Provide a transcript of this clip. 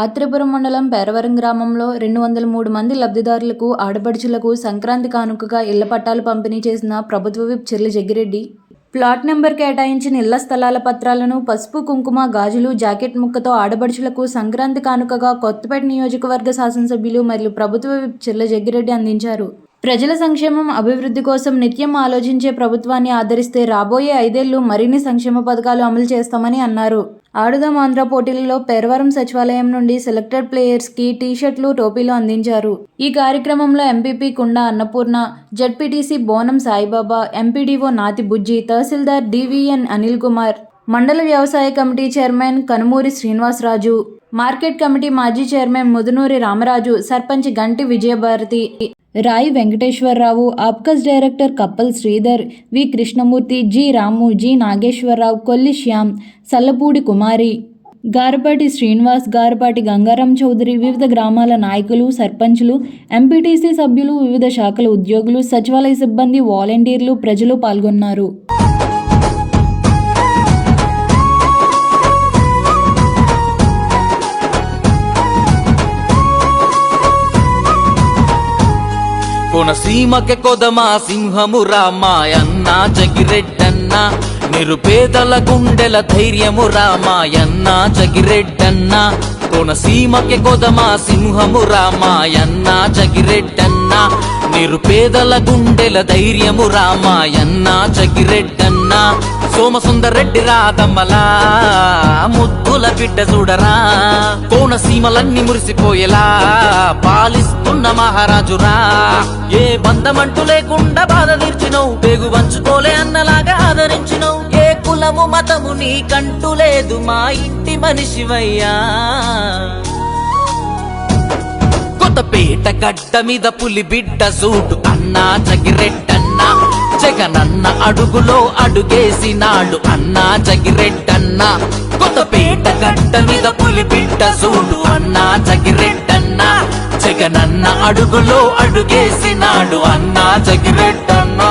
ఆత్రేపురం మండలం పేరవరం గ్రామంలో రెండు వందల మూడు మంది లబ్ధిదారులకు ఆడపడుచులకు సంక్రాంతి కానుకగా ఇళ్ళ పట్టాలు పంపిణీ చేసిన ప్రభుత్వ whip Cherli Jaggireddy. Plot number కేటాయించిన ఇళ్ళ స్థలాల పత్రాలను పసుపు కుంకుమ గాజులు జాకెట్ ముక్కతో ఆడపడుచులకు సంక్రాంతి కానుకగా కొత్తపేట నియోజకవర్గ శాసనసభ్యులు మరియు ప్రభుత్వ విప్ చెర్ల జగ్గిరెడ్డి అందించారు. ప్రజల సంక్షేమం అభివృద్ధి కోసం నిత్యం ఆలోచించే ప్రభుత్వాన్ని ఆదరిస్తే రాబోయే ఐదేళ్ళు మరిన్ని సంక్షేమ పథకాలు అమలు చేస్తామని అన్నారు. ఆడుదాం ఆంధ్ర పోటీలలో పేరవరం సచివాలయం నుండి సెలెక్టెడ్ ప్లేయర్స్కి టీషర్ట్లు టోపీలు అందించారు. ఈ కార్యక్రమంలో MPP Kunda Annapurna ZPTC Bonam Saibaba MPDO Nathi Bujji tahsildar DVN Anil Kumar మండల వ్యవసాయ committee chairman Kanumuri Srinivasaraju market committee మాజీ chairman Mudunuri Ramaraju sarpanch Ganti Vijayabharati Rayi Venkateswararao APCOS director Kappal Sridhar V. Krishnamurthy G. Ramu G. Nageswararao Kolli Shyam Sallapudi Kumari Garapati Srinivas Garapati Gangaram Chowdary వివిధ గ్రామాల నాయకులు సర్పంచులు MPTC సభ్యులు వివిధ శాఖల ఉద్యోగులు సచివాలయ సిబ్బంది వాలంటీర్లు ప్రజలు పాల్గొన్నారు. కొనసీమకె కొదమా సింహము రామాయన్న జగిరెడ్డన్న నిరుపేదల గుండెల ధైర్యము రామాయన్న జగిరెడ్డన్న. కొనసీమకె కొదమా సింహము రామాయన్న జగిరెడ్డన్న. నిరుపేదల గుండెల ధైర్యము రామాయన్న సోమసుందర్ సోమసుందరెడ్డి రాదమ్మలా ముద్దుల బిడ్డ చూడరా కోనసీమలన్నీ మురిసిపోయేలా పాలిస్తున్న మహారాజురా. ఏ బంధమంటూ లేకుండా బాధ తీర్చినవు పేగు పంచుకోలే అన్నలాగా ఆదరించినవు. ఏ కులము మతము నీకంటూ లేదు మా ఇంటి మనిషివయ్యా. కొత్తపేట గడ్డ మీద పులి బిడ్డ సూటు. అన్నా జగిరెడ్డన్న జగనన్న అడుగులో అడుగేసినాడు. అన్నా జగిరెడ్డన్న కొత్తపేట గడ్డ మీద పులి బిడ్డ సూటు. అన్నా జగిరెడ్డన్న జగనన్న అడుగులో అడుగేసినాడు. అన్నా జగిరెడ్డన్నా.